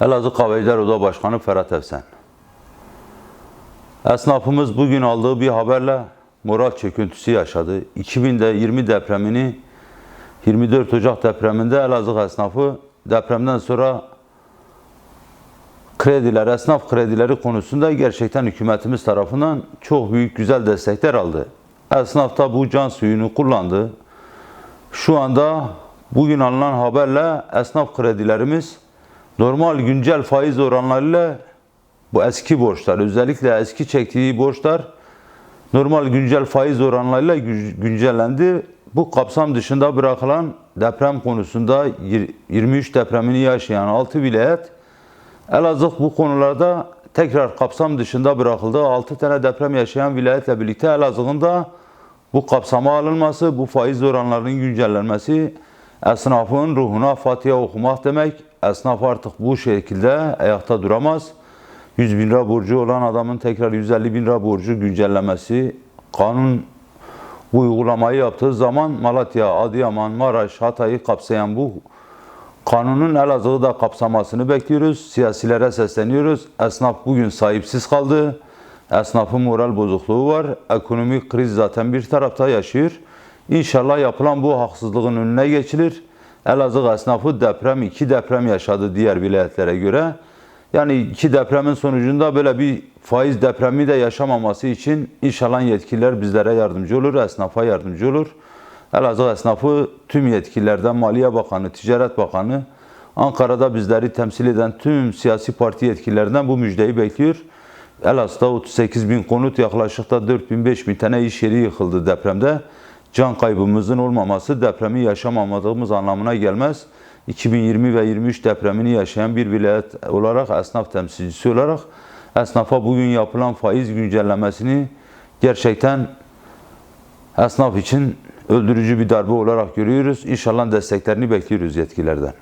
Elazığ Kahveciler Oda Başkanı Ferhat Evsen. Esnafımız bugün aldığı bir haberle moral çöküntüsü yaşadı. 2000'de 20 depremini 24 Ocak depreminde Elazığ esnafı depremden sonra krediler, esnaf kredileri konusunda gerçekten hükümetimiz tarafından çok büyük güzel destekler aldı. Esnaf da bu can suyunu kullandı. Şu anda bugün alınan haberle esnaf kredilerimiz normal güncel faiz oranlarıyla bu eski borçlar özellikle eski çektiği borçlar normal güncel faiz oranlarıyla gü- güncellendi. Bu kapsam dışında bırakılan deprem konusunda yir- 23 depremini yaşayan 6 vilayet Elazığ bu konularda tekrar kapsam dışında bırakıldı. 6 tane deprem yaşayan vilayetle birlikte Elazığ'ın da bu kapsama alınması, bu faiz oranlarının güncellenmesi esnafın ruhuna Fatiha okumak demek. Esnaf artık bu şekilde ayakta duramaz. 100 bin lira borcu olan adamın tekrar 150 bin lira borcu güncellemesi, kanun bu uygulamayı yaptığı zaman Malatya, Adıyaman, Maraş, Hatay'ı kapsayan bu Kanunun Elazığ'ı da kapsamasını bekliyoruz. Siyasilere sesleniyoruz. Esnaf bugün sahipsiz kaldı. Esnafın moral bozukluğu var. Ekonomik kriz zaten bir tarafta yaşıyor. İnşallah yapılan bu haksızlığın önüne geçilir. Elazığ esnafı deprem, iki deprem yaşadı diğer vilayetlere göre. Yani iki depremin sonucunda böyle bir faiz depremi de yaşamaması için inşallah yetkililer bizlere yardımcı olur, esnafa yardımcı olur. Elazığ esnafı tüm yetkililerden Maliye Bakanı, Ticaret Bakanı, Ankara'da bizleri temsil eden tüm siyasi parti yetkililerinden bu müjdeyi bekliyor. Elazığ'da 38 bin konut yaklaşık da 4 bin 5 bin tane iş yeri yıkıldı depremde. Can kaybımızın olmaması depremi yaşamamadığımız anlamına gelmez. 2020 ve 23 depremini yaşayan bir vilayet olarak, esnaf temsilcisi olarak esnafa bugün yapılan faiz güncellemesini gerçekten esnaf için öldürücü bir darbe olarak görüyoruz. İnşallah desteklerini bekliyoruz yetkililerden.